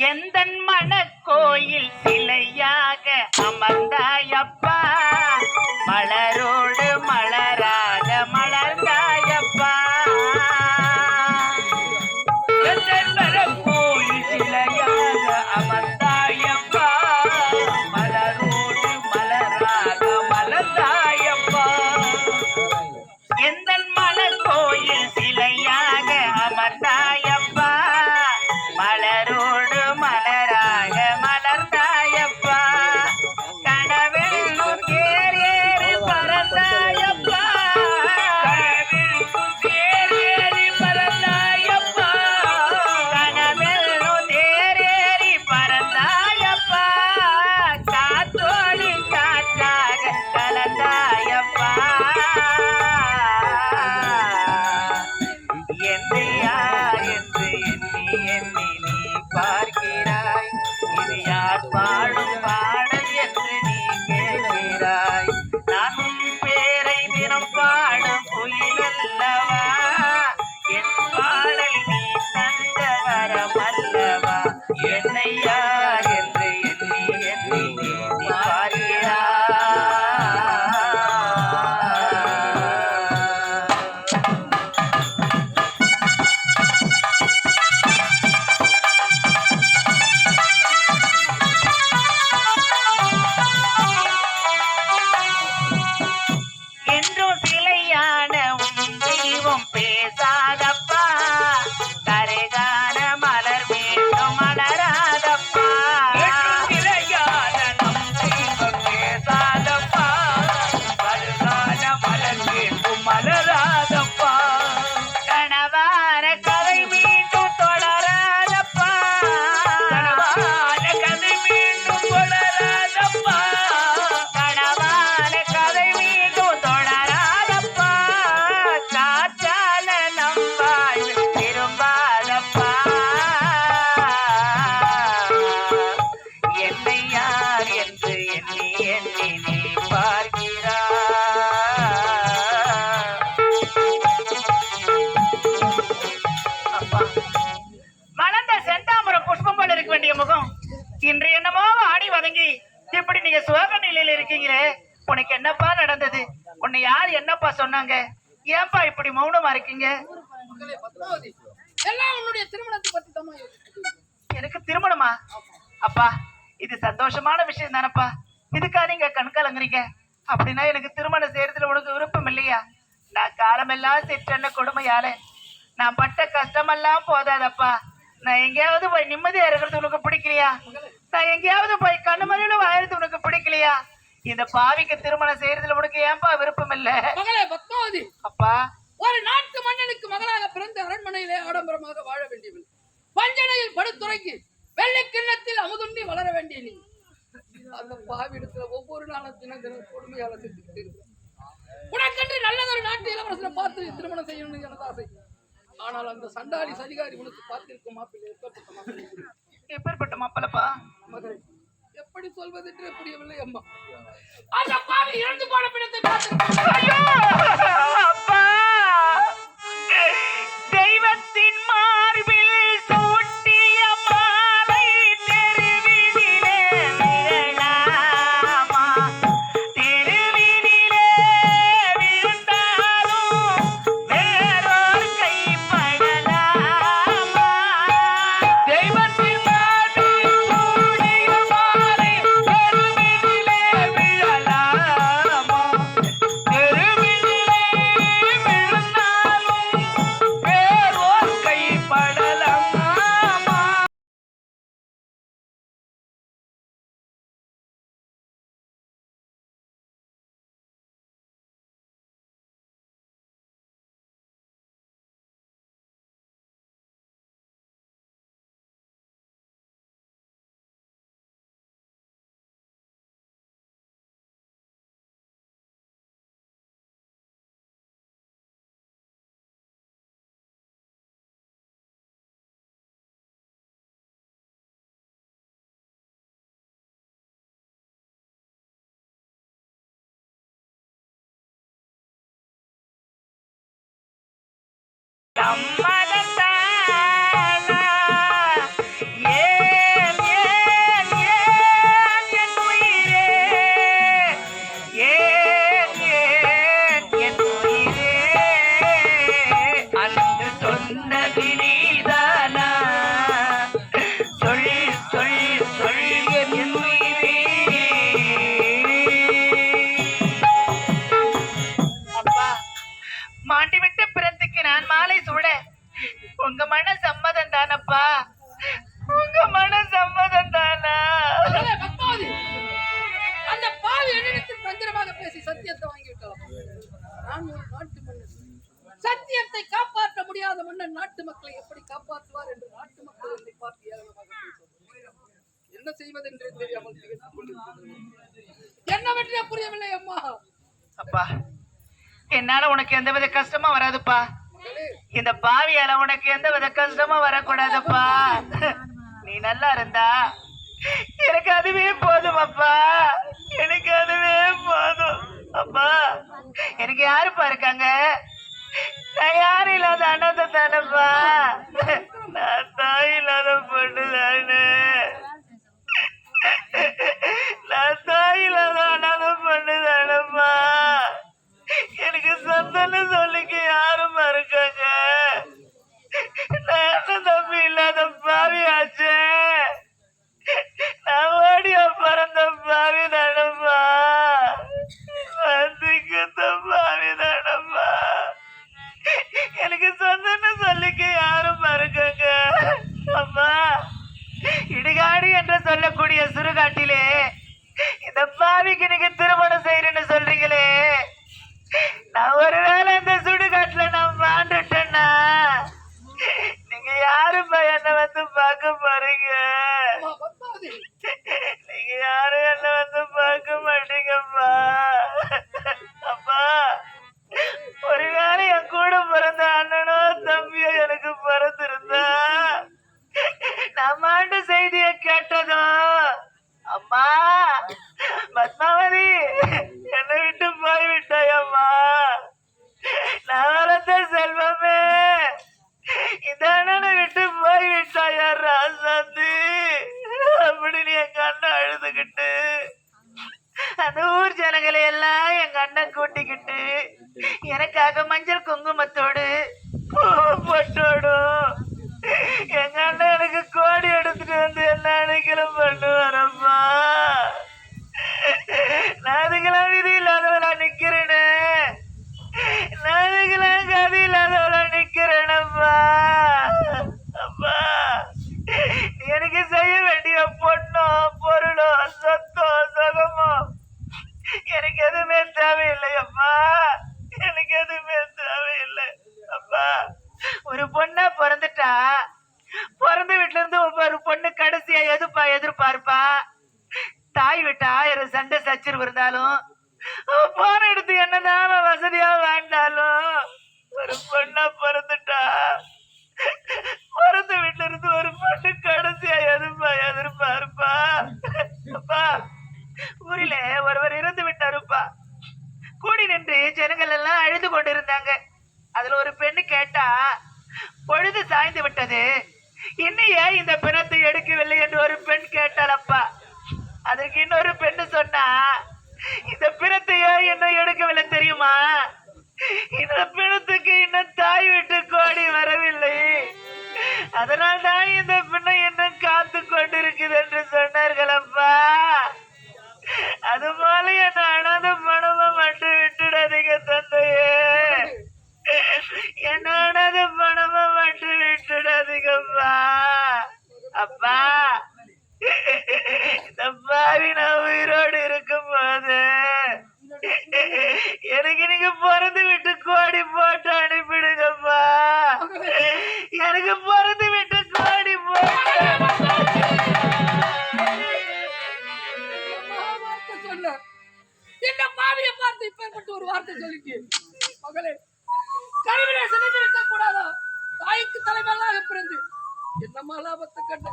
எந்தன் மனக்கோயில் சிலையாக அமர்ந்தாயப்பா மலரோடு வதங்கி இப்படி நீங்க சோக நிலையில இருக்கீங்களே உனக்கு என்னப்பா நடந்தது? உன்னை யார் என்னப்பா சொன்னாங்க? ஏன்பா இப்படி மௌனமா இருக்கீங்க? எனக்கு திருமணமா? அப்பா இது சந்தோஷமான விஷயம் தானப்பா. இதுக்கா நீங்க கண் கலங்குறீங்க? அப்படின்னா எனக்கு திருமணம் செய்யறதுல உனக்கு விருப்பம் இல்லையா? நான் காலமெல்லாம் சிற்றன்ன கொடுமையால. நான் பட்ட கஷ்டமெல்லாம் போதாதப்பா. நான் எங்கேயாவது போய் நிம்மதியா இருக்கிறது உனக்கு பிடிக்கலையா? நான் எங்கேயாவது போய் கண்ணுமணியில வாழறது உனக்கு பிடிக்கலையா? இந்த பாவிக்கு திருமணம் செய்யறதுல உனக்கு ஏன்பா விருப்பம் இல்ல? மகளே பத்மாவதி. அப்பா. ஒரு நாட்டு மன்னனுக்கு மகளாக பிறந்த அரண்மனையிலே ஆடம்பரமாக வாழ வேண்டியவள். பஞ்சனையில் படுத்துறங்கி வெள்ளை கிண்ணத்தில் அமுதுண்டி வளர வேண்டிய நீ. அந்த பாவிடத்துல ஒவ்வொரு நாளும் தினம் தினம் கொடுமையால செஞ்சுக்கிட்டு இருக்கிற உனக்கென்று நல்லதொரு நாட்டு இளவரசனை பார்த்து திருமணம் செய்யணும்னு எனது ஆசை. ஆனால் அந்த சண்டாளி சதிகாரி உனக்கு பார்த்திருக்கும் மாப்பிள்ளை எப்பேற்பட்ட மாப்பிள்ளை சொல்வதென்று புரியவில்லை அம்மா. அந்த பாவி இறந்து போன பிணத்தை பார்த்து Come on. நான் மாலை சூட உங்க மன சம்மதம் தானப்பா? உங்க மன சம்மதம் தானா? அந்த பாவி என்னிடத்தில் தந்திரமாக பேசி சத்தியத்தை வாங்கிவிட்டோம் சத்தியத்தை காப்பாற்ற முடியாத மன்னன் நாட்டு மக்களை எப்படி காப்பாற்றுவார் என்று நாட்டு மக்கள் என்னை பார்த்து என்ன செய்வதென்றே தெரியாமல் என்னவென்றே புரியவில்லை அம்மா. அப்பா என்னால உனக்கு எந்த வித கஷ்டமா வராதுப்பா. இந்த பாவியால உனக்கு எந்த வித கஷ்டமும் வரக்கூடாதுப்பா. நீ நல்லா இருந்தா எனக்கு அதுவே போதும் அப்பா. எனக்கு அதுவே போதும். அப்பா எனக்கு யாருப்பா இருக்காங்க? நான் யாரும் இல்லாத அனாதை தானப்பா சுடுகாட்டிலே இந்த பாவிக்கு நீங்க திருமணம் செய்யறேன்னு சொல்றீங்களே. நான் ஒருவேளை இந்த சுடுகாட்டுல நான் மாண்டுட்டேன்னா நீங்க யாருப்பா என்ன வந்து பார்க்க போறீங்க? രാഗമഞ്ചൽ കുങ്കുമത്തോട് தாய் விட்டு ஆயிரம் சண்டை சச்சரவு இருந்தாலும் போன எடுத்து என்னதான் வசதியா வாழ்ந்தாலும் ஒரு பொண்ணா பிறந்துட்டா. பிறந்த வீட்டுல இருந்து ஒரு பொண்ணு கடைசியா எதிர்ப்பா எதிர்பார்ப்பா அப்பா ஊரில ஒருவர் இறந்து விட்டாருப்பா. கூடி நின்று ஜனங்கள் எல்லாம் அழுது கொண்டிருந்தாங்க. அதுல ஒரு பெண்ணு கேட்டா பொழுது சாய்ந்து விட்டது. இன்னும் ஏன் இந்த பிணத்தை எடுக்கவில்லை? என்று ஒரு பெண் கேட்டாளப்பா. அதுக்கு இன்னொரு பெண்ணு சொன்னா இந்த பிணத்தை என்ன எடுக்கவில்லை தெரியுமா? இந்த பிணத்துக்கு இன்னும் தாய் விட்டு கோடி வரவில்லை. அதனால் தான் இந்த பிணை இன்னும் காத்து கொண்டிருக்குது என்று சொன்னார்கள் அப்பா. அது போல என்ன அனாத பணமா மட்டும் விட்டுடாதீங்க தந்தையே. என்ன அனாத பணமா மட்டும் விட்டுடாதீங்கப்பா அப்பா வார்த்தை சொன்ன. இந்த பாவியை பார்த்து இப்பேற்பட்ட ஒரு வார்த்தை சொல்லிட்டு. மகளே கருவிலே சிதைந்து இருக்க கூடாதா தாய்க்கு தலைமையிலாக பிறந்து. என்ன மலாபத்தை கண்ட?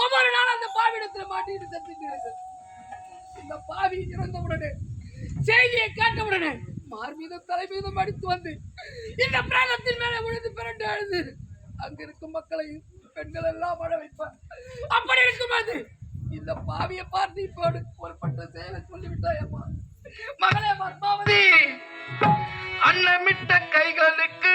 ஒவ்வொரு நாளும் அந்த பாவிடத்துல மாட்டிட்டு தப்பிட்டு இருக்கு. இந்த பாவி இறந்தவுடனே செய்தியை கேட்டவுடனே மார் மீதும் தலை மீதும் அடித்து வந்து இந்த பிரேதத்தின் மேலே விழுந்து பிறண்டு அழுது. அங்க இருக்கும் மக்களையும் பெண்கள் எல்லாம் வாழ வைப்பார். அப்படி இருக்கும்போது இந்த பாவிய பார்த்து இப்போது பொறுப்பற்ற செயலை சொல்லிவிட்டாயம்மா. மகளே பத்மாவதி! அன்னமிட்ட கைகளுக்கு